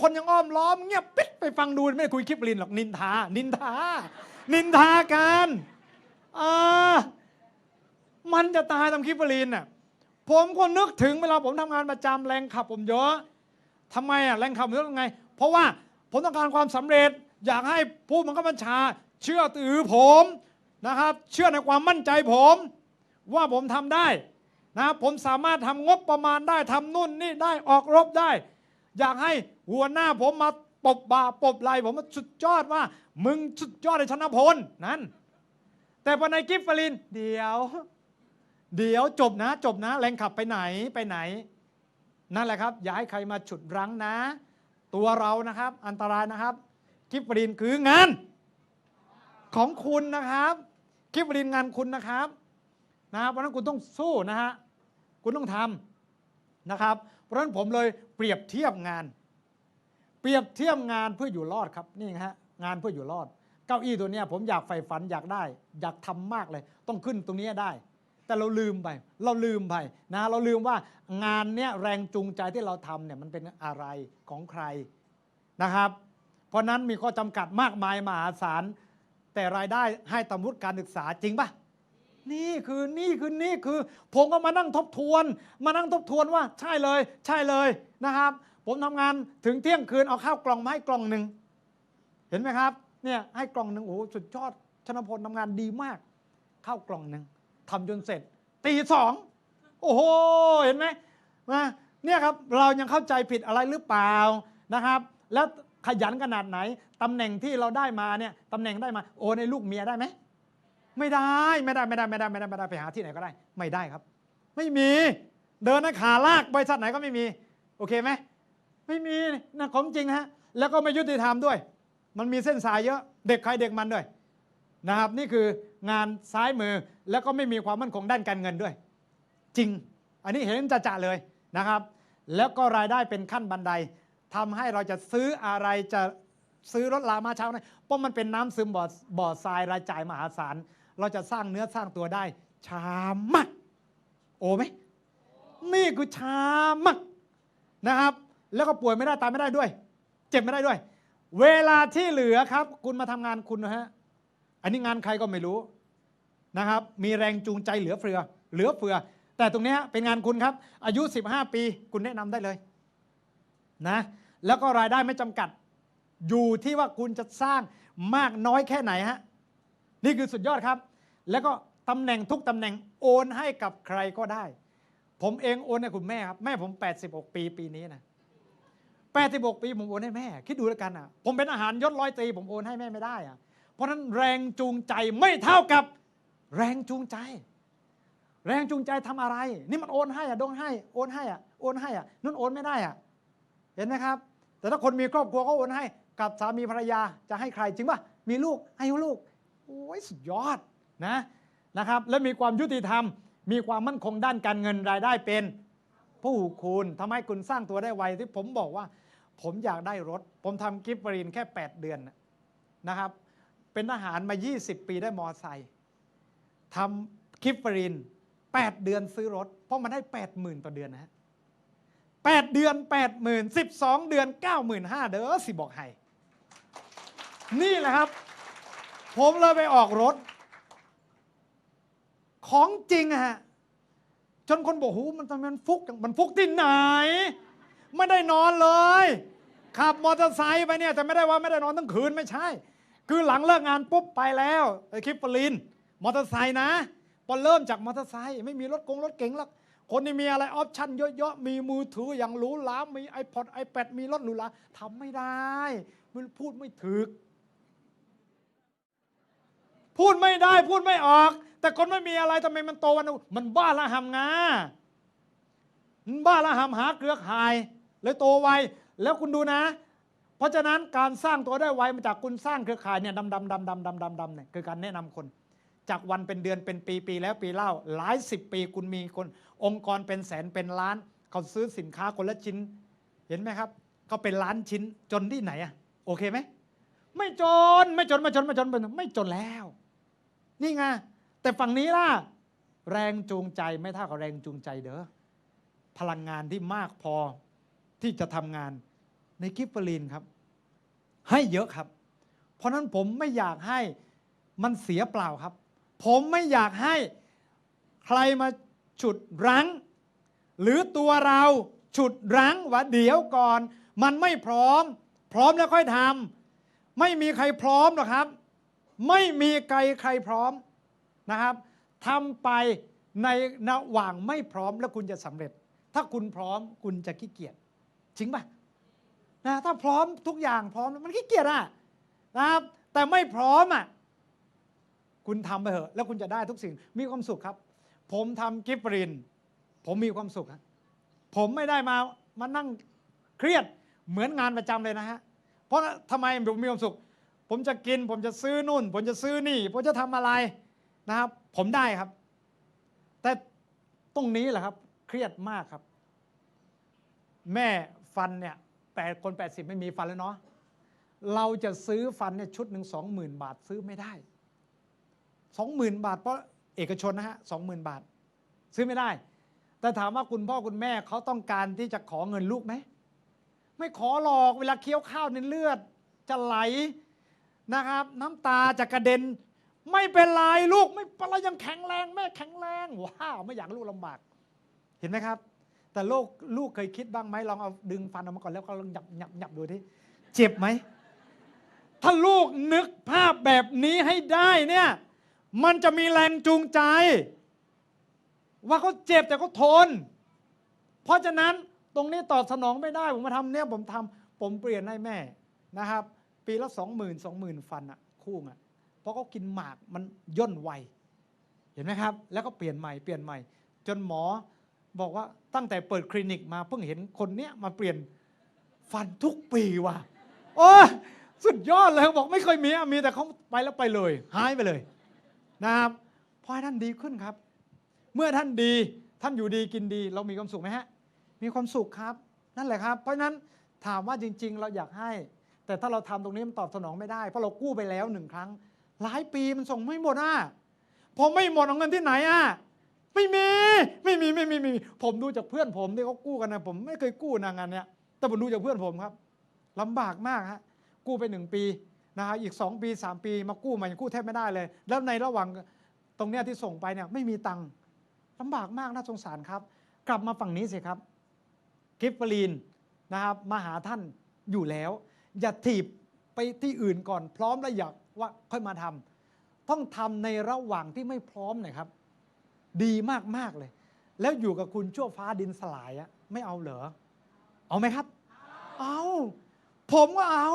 คนยังอ้อมล้อมเงียบปิดไปฟังดูไม่ได้คุยคลิปลินหรอกนินทา นินทา นินทากันอ่ามันจะตายทำคลิปลินน่ะผมก็นึกถึงเวลาผมทำงานประจำแรงขับผมเยอะทำไมอะแรงขับผมเยอะยังไง เพราะว่าผมต้องการความสำเร็จ อยากให้ผู้บังคับบัญชา เชื่อถือผมนะครับ เชื่อในความมั่นใจผม ว่าผมทำได้นะผมสามารถทำงบประมาณได้ทำนู่นนี่ได้ออกรบได้ อยากให้หัวหน้าผมมาปบบ่าปบไหลผมว่าสุดยอดว่า มึงสุดยอดในชนะพลนั่น แต่พอในกิฟฟลิน เดี๋ยว เดี๋ยวจบนะ จบนะ แรงขับไปไหนไปไหน นั่นแหละครับ อย่าให้ใครมาฉุดรั้งนะ ตัวเรานะครับ อันตรายนะครับกิฟฟลินคืองานของคุณนะครับกิฟฟลินงานคุณนะครับนะครับเพราะฉะนั้นคุณต้องสู้นะฮะคุณต้องทำนะครับ เพราะฉะนั้นผมเลยเปรียบเทียบงาน เปรียบเทียบงานเพื่ออยู่รอดครับนี่ฮะงานเพื่ออยู่รอด เก้าอี้ตัวนี้ผมอยากใฝ่ฝันอยากได้ อยากทำมากเลย ต้องขึ้นตรงนี้ได้ แต่เราลืมไป เราลืมไปนะเราลืมว่างานเนี้ยแรงจูงใจที่เราทำเนี่ยมันเป็นอะไรของใครนะครับ เพราะนั้นมีข้อจำกัดมากมายมหาศาลแต่รายได้ให้ตำรุดการศึกษาจริงปะ นี่คือนี่คือนี่คือ ผมก็มานั่งทบทวน มานั่งทบทวนว่าใช่เลย ใช่เลยนะครับ ผมทำงานถึงเที่ยงคืนเอาข้าวกล่องมาให้กล่องหนึ่งเห็นไหมครับเนี่ยให้กล่องหนึ่งโอ้โหสุดยอดชนพลทำงานดีมากข้าวกล่องหนึ่งทำจนเสร็จตีสองโอ้โหเห็นไหมนะเนี่ยครับเรายังเข้าใจผิดอะไรหรือเปล่านะครับ แล้วขยันขนาดไหนตำแหน่งที่เราได้มาเนี่ยตำแหน่งได้มา โอนให้ลูกเมียได้ไหม ไม่ได้ไม่ได้ไม่ได้ไม่ได้ไม่ได้ไม่ได้ไปหาที่ไหนก็ได้ ไม่ได้ครับ ไม่มีเดินนะขาลากบริษัทไหนก็ไม่มี โอเคไหมไม่มีนะของจริงนะฮะแล้วก็ไม่ยุติธรรมด้วย มันมีเส้นสายเยอะ เด็กใครเด็กมันด้วยนะครับ นี่คืองานซ้ายมือแล้วก็ไม่มีความมั่นคงด้านการเงินด้วย จริง อันนี้เห็นจะจะเลยนะครับ แล้วก็รายได้เป็นขั้นบันไดทำให้เราจะซื้ออะไรจะซื้อรถลามาเช้านะเพราะมันเป็นน้ำซึมบ่อบ่อทรายรายจ่ายมหาศาล เราจะสร้างเนื้อสร้างตัวได้ช้ามาก โอไหมนี่คือช้ามากนะครับ แล้วก็ป่วยไม่ได้ตายไม่ได้ด้วย เจ็บไม่ได้ด้วย เวลาที่เหลือครับ คุณมาทำงานคุณนะฮะอันนี้งานใครก็ไม่รู้นะครับ มีแรงจูงใจเหลือเฟือ เหลือเฟือ แต่ตรงนี้เป็นงานคุณครับ อายุ 15 ปี คุณแนะนำได้เลยนะแล้วก็รายได้ไม่จำกัด อยู่ที่ว่าคุณจะสร้างมากน้อยแค่ไหนฮะ นี่คือสุดยอดครับ แล้วก็ตำแหน่งทุกตำแหน่งโอนให้กับใครก็ได้ ผมเองโอนให้คุณแม่ครับ แม่ผม 86 ปีปีนี้นะ86 ปีผมโอนให้แม่ คิดดูแล้วกันอะ ผมเป็นอาหารยศร้อยตรีผมโอนให้แม่ไม่ได้อะ เพราะนั้นแรงจูงใจไม่เท่ากับแรงจูงใจ แรงจูงใจทำอะไร นี่มันโอนให้อะโดนให้ โอนให้อะ โอนให้อะนุ่นโอนไม่ได้อะ เห็นไหมครับ แต่ถ้าคนมีครอบครัวก็โอนให้ กับสามีภรรยาจะให้ใครจริงป่ะ มีลูกให้ลูก โอ้ยสุดยอดนะนะครับ และมีความยุติธรรม มีความมั่นคงด้านการเงินรายได้เป็น ผู้คุณทำให้คุณสร้างตัวได้ไวที่ผมบอกว่า ผมอยากได้รถ ผมทำกิฟต์บรินแค่ 8 เดือนนะนะครับ เป็นทหารมา 20 ปีได้มอไซค์ทำกิฟต์บริน 8 เดือนซื้อรถ เพราะมันได้ 80,000 ต่อเดือนนะฮะ8เดือน 80,000 12 เดือน 95,000เด้อสิบอกให้นี่แหละครับ ผมเลยไปออกรถ ของจริงอะฮะจนคนบอกหูมันทำไมมันฟุกจังมันฟุกที่ไหน ไม่ได้นอนเลยขับมอเตอร์ไซค์ไปเนี่ยแต่ไม่ได้ว่าไม่ได้นอนทั้งคืนไม่ใช่ คือหลังเลิกงานปุ๊บไปแล้วไอคลิปปลินมอเตอร์ไซค์นะพอเริ่มจากมอเตอร์ไซค์ไม่มีรถกงรถเก๋งหรอกคนที่มีอะไรออปชั่นเยอะๆ มีมือถืออย่างหรูหรา มี iPod iPad มีรถหรูหราทำไม่ได้ มันพูดไม่ถึก พูดไม่ได้พูดไม่ออก แต่คนไม่มีอะไรทำไมมันโตวันนู้นมันบ้าละหำงามบ้าละหำหาเครือข่ายเลยโตไวแล้วคุณดูนะ เพราะฉะนั้นการสร้างตัวได้ไวมาจากคุณสร้างเครือข่ายเนี่ยดำดำดำดำดำดำดำเนี่ยคือการแนะนำคน จากวันเป็นเดือนเป็นปีปีแล้วปีเล่า หลายสิบปีคุณมีคน องค์กรเป็นแสนเป็นล้าน เขาซื้อสินค้าคนละชิ้น เห็นไหมครับเขาเป็นล้านชิ้นจนที่ไหนอะโอเคไหมไม่จนไม่จนไม่จนไม่จนไม่จนแล้ว นี่ไงแต่ฝั่งนี้ล่ะ แรงจูงใจไม่เท่ากับแรงจูงใจเด้อพลังงานที่มากพอที่จะทำงานในกิฟเฟอรีนครับ ให้เยอะครับ เพราะฉะนั้นผมไม่อยากให้มันเสียเปล่าครับ ผมไม่อยากให้ใครมาฉุดรั้ง หรือตัวเราฉุดรั้งว่าเดี๋ยวก่อน มันไม่พร้อม พร้อมแล้วค่อยทำไม่มีใครพร้อมหรอกครับ ไม่มีใครใครพร้อมนะครับทำไปในระหว่างไม่พร้อมแล้วคุณจะสำเร็จ ถ้าคุณพร้อมคุณจะขี้เกียจจริงป่ะนะถ้าพร้อมทุกอย่างพร้อมมันขี้เกียจอะนะครับแต่ไม่พร้อมอะคุณทำไปเถอะ แล้วคุณจะได้ทุกสิ่งมีความสุขครับ ผมทำกิฟต์ริน ผมมีความสุขครับผมไม่ได้มามานั่งเครียดเหมือนงานประจำเลยนะฮะเพราะทำไมผมมีความสุข ผมจะกิน ผมจะซื้อนู่น ผมจะซื้อนี่ ผมจะทำอะไรนะครับ ผมได้ครับ แต่ตรงนี้แหละครับ เครียดมากครับ แม่ฟันเนี่ยแปดคนแปดสิบไม่มีฟันแล้วเนาะเราจะซื้อฟันเนี่ยชุดหนึ่งสองหมื่นบาทซื้อไม่ได้สองหมื่นบาท เพราะเอกชนนะฮะสองหมื่นบาท ซื้อไม่ได้ แต่ถามว่าคุณพ่อคุณแม่เขาต้องการที่จะขอเงินลูกไหม ไม่ขอหรอกเวลาเคี้ยวข้าวในเลือด จะไหล นะครับ น้ำตาจะกระเด็น ไม่เป็นไรลูกไม่เป็นไรยังแข็งแรงแม่แข็งแรงว้าวไม่อยากลูกลำบาก เห็นไหมครับ แต่ลูกลูกเคยคิดบ้างไหมลองเอาดึงฟันออกมาก่อนแล้วก็ลองหยับหยับหยับดูที่เจ็บไหมถ้าลูกนึกภาพแบบนี้ให้ได้เนี่ย มันจะมีแรงจูงใจ ว่าเขาเจ็บแต่เขาทน เพราะฉะนั้นตรงนี้ตอบสนองไม่ได้ ผมมาทำเนี่ยผมทำผมเปลี่ยนให้แม่นะครับ ปีละสองหมื่นสองหมื่นฟันอะคู่อะเพราะเขากินหมากมันย่นไวเห็นไหมครับ แล้วก็เปลี่ยนใหม่เปลี่ยนใหม่ จนหมอบอกว่าตั้งแต่เปิดคลินิกมาเพิ่งเห็นคนเนี้ยมาเปลี่ยนฟันทุกปีว่ะโอ้สุดยอดเลยบอกไม่เคยมีมีแต่เขาไปแล้วไปเลย หายไปเลยนะครับพราะให้ท่านดีขึ้นครับ เมื่อท่านดีท่านอยู่ดีกินดี เรามีความสุขไหมฮะ มีความสุขครับ นั่นแหละครับ เพราะฉะนั้นถามว่าจริง ๆ เราอยากให้ แต่ถ้าเราทำตรงนี้มันตอบสนองไม่ได้ เพราะเรากู้ไปแล้วหนึ่งครั้ง หลายปีมันส่งไม่หมดอะผมไม่หมดเอาเงินที่ไหนอะไม่มีไม่มีไม่มีไม่มีผมดูจากเพื่อนผมที่เขากู้กันนะผมไม่เคยกู้นะงานเนี้ยแต่ผมดูจากเพื่อนผมครับลำบากมากฮะกู้ไปหนึ่งปีนะฮะอีกสองปีสามปีมากู้มายังกู้แทบไม่ได้เลย แล้วในระหว่างตรงเนี้ยที่ส่งไปเนี่ยไม่มีตังค์ลำบากมากน่าสงสารครับ กลับมาฝั่งนี้สิครับกิฟฟลีนนะครับมาหาท่านอยู่แล้ว อย่าถีบไปที่อื่นก่อนพร้อมแล้วอยากว่าค่อยมาทำต้องทำในระหว่างที่ไม่พร้อมหน่อยครับ ดีมาก ๆ เลย แล้วอยู่กับคุณชั่วฟ้าดินสลายอะไม่เอาเหรอ เอาไหมครับ เอา ผมก็เอา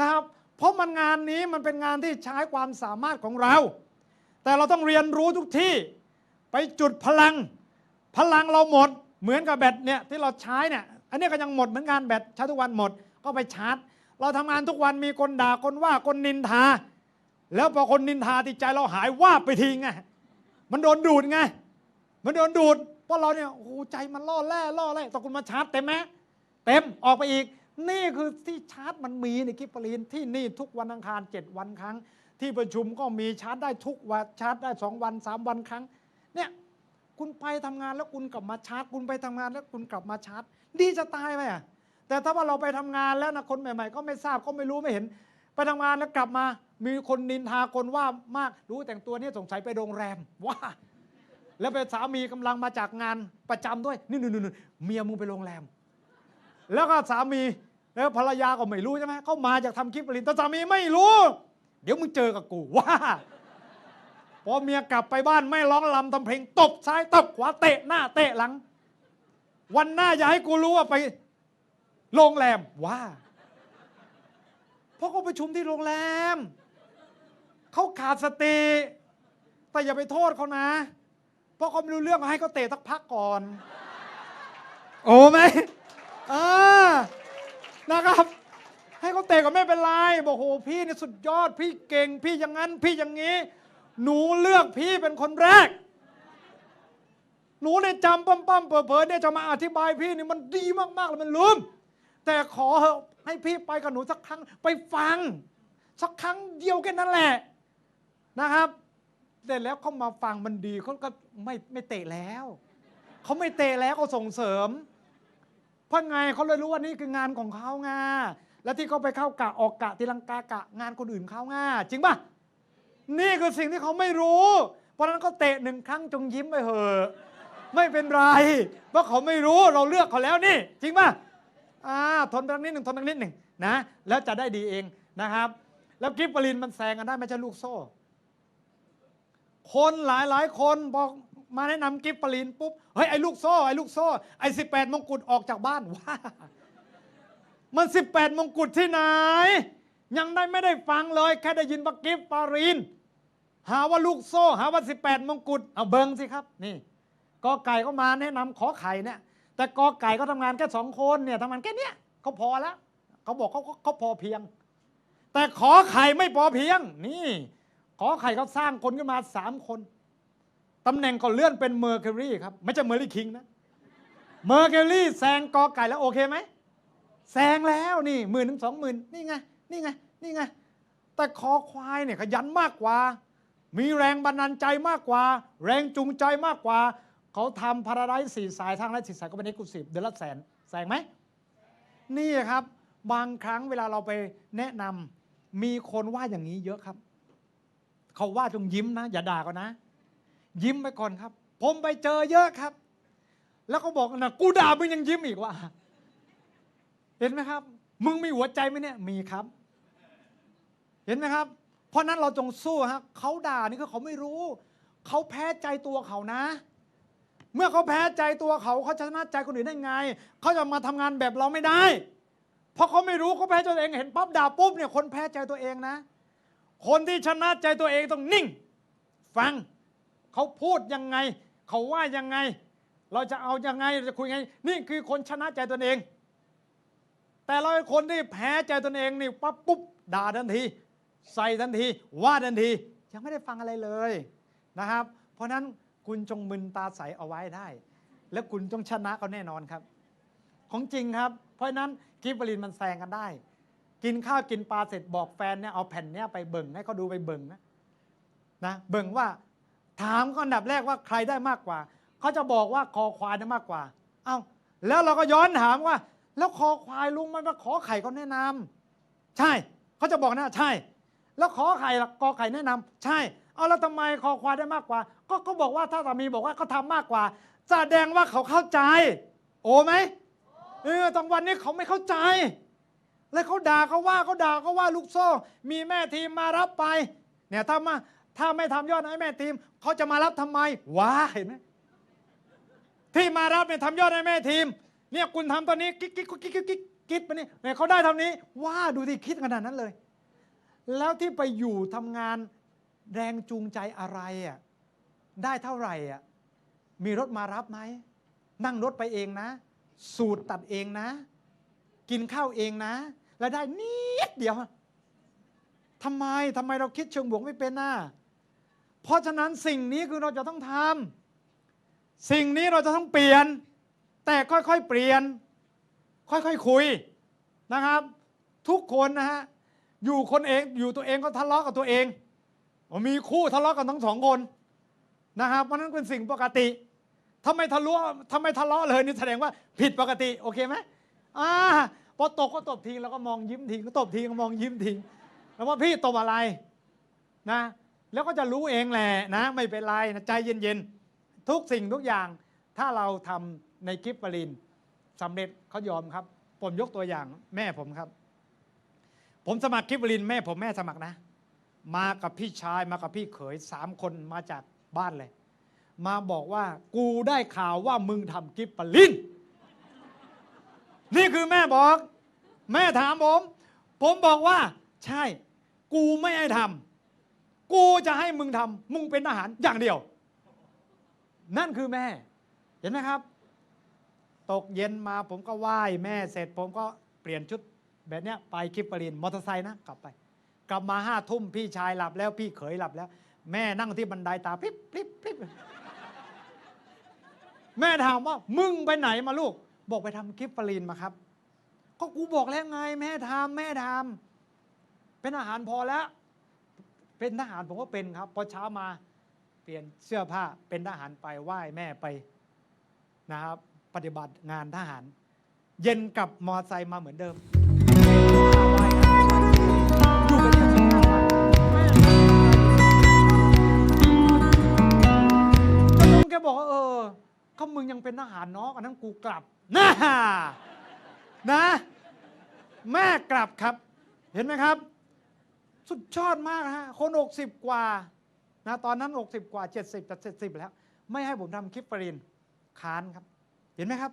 นะครับ เพราะมันงานนี้มันเป็นงานที่ใช้ความสามารถของเรา แต่เราต้องเรียนรู้ทุกที่ไปจุดพลัง พลังเราหมดเหมือนกับแบตเนี่ยที่เราใช้เนี่ยอันนี้ก็ยังหมดเหมือนกันแบตใช้ทุกวันหมดก็ไปชาร์จ เราทำงานทุกวันมีคนด่าคนว่าคนนินทา แล้วพอคนนินทาติดใจเราหายว่าไปทีไงมันโดนดูดไงมันโดนดูดเพราะเราเนี่ยโอ้ใจมันล่อแร่ล่อแร่ตะคุณมาชาร์จเต็มไหมเต็มออกไปอีก นี่คือที่ชาร์จมันมีในกิฟฟลีนที่นี่ทุกวันอังคารเจ็ดวันครั้ง ที่ประชุมก็มีชาร์จได้ทุกวันชาร์จได้สองวันสามวันครั้ง เนี่ยคุณไปทำงานแล้วคุณกลับมาชาร์จ คุณไปทำงานแล้วคุณกลับมาชาร์จ ดีจะตายไหมอะ แต่ถ้าว่าเราไปทำงานแล้วนะคนใหม่ ๆ ก็ไม่ทราบก็ไม่รู้ไม่เห็น ไปทำงานแล้วกลับมา มีคนนินทาคนว่ามากรู้แต่งตัวนี่สงสัยไปโรงแรมว้าแล้วเป็นสามีกำลังมาจากงานประจำด้วยนี่นู่นๆเมียมึงไปโรงแรม แล้วก็สามีแล้วภรรยาก็ไม่รู้ใช่ไหมเขามาจากทำคลิปลิตแต่สามีไม่รู้ เดี๋ยวมึงเจอกับกูว่าพอเมียกลับไปบ้านไม่ร้องลำทำเพลงตบซ้ายตบขวาเตะหน้าเตะหลัง วันหน้าอย่าให้กูรู้ว่าไป โรงแรมว่าเพราะเขาประชุมที่โรงแรม เขาขาดสติ แต่อย่าไปโทษเขานะ เพราะเขาไม่รู้เรื่องให้เขาเตะสักพักก่อน โอ้ไหมอ่านะครับ ให้เขาเตะก็ไม่เป็นไร บอกโหพี่นี่สุดยอด พี่เก่ง พี่อย่างนั้น พี่อย่างนี้ หนูเลือกพี่เป็นคนแรก หนูเนี่ยจำปั้มปั้มๆเผลอๆเนี่ยจะมาอธิบายพี่นี่มันดีมากๆเลยมันลืม แต่ขอให้พี่ไปกับหนูสักครั้งไปฟัง สักครั้งเดียวแค่นั้นแหละนะครับแต่แล้วเขามาฟังมันดีเขาก็ไม่ไม่เตะแล้วเขาไม่เตะแล้วเขาส่งเสริม เพราะไงเขาเลยรู้ว่านี่คืองานของเขาไงแล้วที่เขาไปเข้ากะออกกะตีลังกากะงานคนอื่นเขาไงจริงป่ะนี่คือสิ่งที่เขาไม่รู้ เพราะนั้นก็เตะหนึ่งครั้งจงยิ้มไปเถอะไม่เป็นไรเพราะเขาไม่รู้เราเลือกเขาแล้วนี่ จริงป่ะ อ่าทนไปนิดหนึ่งทนไปนิดหนึ่งนะแล้วจะได้ดีเองนะครับ แล้วกิฟต์ปรินมันแซงกันได้ไม่ใช่ลูกโซ่ คนหลายหลายคนบอกมาแนะนำกิฟต์ปรินปุ๊บเฮ้ยไอ้ลูกโซ่ไอ้ลูกโซ่ไอ้สิบแปดมงกุฎออกจากบ้านว้ามันสิบแปดมงกุฎที่ไหน ยังได้ไม่ได้ฟังเลย แค่ได้ยินว่ากิฟต์ปรินหาว่าลูกโซ่ หาว่าสิบแปดมงกุฎเอาเบิงสิครับ นี่กอไก่ก็มาแนะนำขอไข่เนี่ย แต่กอไก่ก็ทำงานแค่สองคนเนี่ยทำงานแค่เนี้ยเขาพอแล้วเขาบอกเขาเขาพอเพียง แต่ขอไข่ไม่พอเพียง นี่ ขอไข่เขาสร้างคนขึ้นมาสามคนตำแหน่งก็เลื่อนเป็นเมอร์คิวรีครับ ไม่ใช่เมอร์ลี่คิงนะเมอร์คิวรีแซงกอไก่แล้วโอเคไหมแซงแล้วนี่หมื่นถึงสองหมื่นนี่ไงนี่ไงนี่ไงแต่คอควายเนี่ยขยันมากกว่า มีแรงบันดาลใจมากกว่า แรงจูงใจมากกว่า เขาทำพาราไดซ์สี่สายทางและสี่สายก็เป็นเอกลุศิเดือนละแสนแซงไหม นี่ครับ บางครั้งเวลาเราไปแนะนำมีคนว่าอย่างนี้เยอะครับ เขาว่าจงยิ้มนะ อย่าด่าเขานะ ยิ้มไปก่อนครับ ผมไปเจอเยอะครับ แล้วเขาบอกนะกูด่ามึงยังยิ้มอีกว่า เห็นไหมครับ มึงมีหัวใจไหมเนี่ยมีครับ เห็นไหมครับ เพราะนั้นเราจงสู้ฮะเขาด่านี่คือเขาไม่รู้ เขาแพ้ใจตัวเขานะ เมื่อเขาแพ้ใจตัวเขาเขาชนะใจคนอื่นได้ไง เขาจะมาทำงานแบบเราไม่ได้ เพราะเขาไม่รู้เขาแพ้จตัวเองเห็นปั๊บด่าปุ๊บเนี่ยคนแพ้ใจตัวเองนะ คนที่ชนะใจตัวเองต้องนิ่ง ฟังเขาพูดยังไง เขาว่ายังไง เราจะเอายังไงเราจะคุยยังไง นี่คือคนชนะใจตนเอง แต่เราเป็นคนที่แพ้ใจตนเองนี่ปั๊บปุ๊บด่าทันที ใส่ทันที ว่าทันที ยังไม่ได้ฟังอะไรเลยนะครับ เพราะฉะนั้น คุณจงมึนตาใสเอาไว้ได้ แล้วคุณต้องชนะเขาแน่นอนครับ ของจริงครับ เพราะนั้นกิฟบรินมันแซงกันได้ กินข้าวกินปลาเสร็จบอกแฟนเนี่ยเอาแผ่นเนี้ยไปเบิ่งให้เขาดูไปเบิ่งนะนะเบิ่งว่าถามก็อันดับแรกว่าใครได้มากกว่า เขาจะบอกว่าคอควายได้มากกว่า เอ้าแล้วเราก็ย้อนถามว่า แล้วคอควายลุงมันมาขอไข่เขาแนะนำใช่ เขาจะบอกนะใช่ แล้วขอไข่ล่ะกอไข่แนะนำใช่ เอาแล้วทำไมคอควายได้มากกว่า ก็เขาบอกว่าถ้าสามีบอกว่าเขาทำมากกว่าแสดงว่าเขาเข้าใจ โอ้ไหมเออตรงวันนี้เขาไม่เข้าใจ แล้วเขาด่าเขาว่าเขาด่าเขาว่าลูกโซ่ มีแม่ทีมมารับไป เนี่ยถ้ามาถ้าไม่ทำยอดให้แม่ทีมเขาจะมารับทำไมว้าเห็นไหมที่มารับเนี่ยทำยอดให้แม่ทีม เนี่ยคุณทำตอนนี้กิ๊กกิ๊กกิ๊กกิ๊กกิ๊กกิ๊กไปนี่เนี่ยเขาได้ท่านี้ว้าดูที่คิดขนาดนั้นเลย แล้วที่ไปอยู่ทำงาน แรงจูงใจอะไรอะได้เท่าไหร่อะมีรถมารับไหม นั่งรถไปเองนะ สูตรตัดเองนะ กินข้าวเองนะ แล้วได้นิดเดียวทำไมทำไมเราคิดเชิงบวกไม่เป็นน่ะเพราะฉะนั้นสิ่งนี้คือเราจะต้องทำสิ่งนี้เราจะต้องเปลี่ยน แต่ค่อยๆเปลี่ยน ค่อยๆคคุยนะครับ ทุกคนนะฮะอยู่คนเองอยู่ตัวเองก็ทะเลาะกับตัวเอง มีคู่ทะเลาะกันทั้งสองคนนะครับเพราะนั้นเป็นสิ่งปกติถ้าไม่ทะเลาะถ้าไม่ทะเลาะเลยนี่แสดงว่าผิดปกติโอเคไหมอ่าพอตกก็ตบทีแล้วก็มองยิ้มทีก็ตบทีก็มองยิ้มทีแล้วว่าพี่ตบอะไรนะ แล้วก็จะรู้เองแหละนะ ไม่เป็นไรนะใจเย็นๆทุกสิ่งทุกอย่าง ถ้าเราทำในกิฟต์ปรินสำเร็จเขายอมครับ ผมยกตัวอย่างแม่ผมครับ ผมสมัครกิฟต์ปรินแม่ผมแม่สมัครนะ มากับพี่ชายมากับพี่เขยสามคนมาจากบ้านเลย มาบอกว่ากูได้ข่าวว่ามึงทำกิฟปรินนี่คือแม่บอก แม่ถามผม ผมบอกว่า ใช่ กูไม่ให้ทำกูจะให้มึงทำมึงเป็นทหารอย่างเดียว นั่นคือแม่ เห็นไหมครับ ตกเย็นมาผมก็ไหว้แม่เสร็จ ผมก็เปลี่ยนชุดแบบเนี้ยไปคลิปปรินมอเตอร์ไซค์นะกลับไป กลับมาห้าทุ่มพี่ชายหลับแล้วพี่เขยหลับแล้ว แม่นั่งที่บันไดตาพริบพริบพริบแม่ถามว่า มึงไปไหนมาลูก บอกไปทำคลิปปรินมาครับ ก็กูบอกแล้วไง แม่ทำแม่ทำเป็นอาหารพอแล้ว เป็นทหารผมก็เป็นครับ พอเช้ามาเปลี่ยนเสื้อผ้าเป็นทหารไปไหว้แม่ไปนะครับ ปฏิบัติงานทหาร เย็นกลับมอไซค์มาเหมือนเดิม ก็น้องแกบอกว่าเออเขามึงยังเป็นทหารเนาะอันนั้นกูกลับนะนะ แม่กลับครับ เห็นไหมครับ สุดยอดมากฮะคนอกสิบกว่านะตอนนั้นอกสิบกว่าเจ็ดสิบเจ็ดสิบแล้ว ไม่ให้ผมทำคลิปปรินค้านครับ เห็นไหมครับ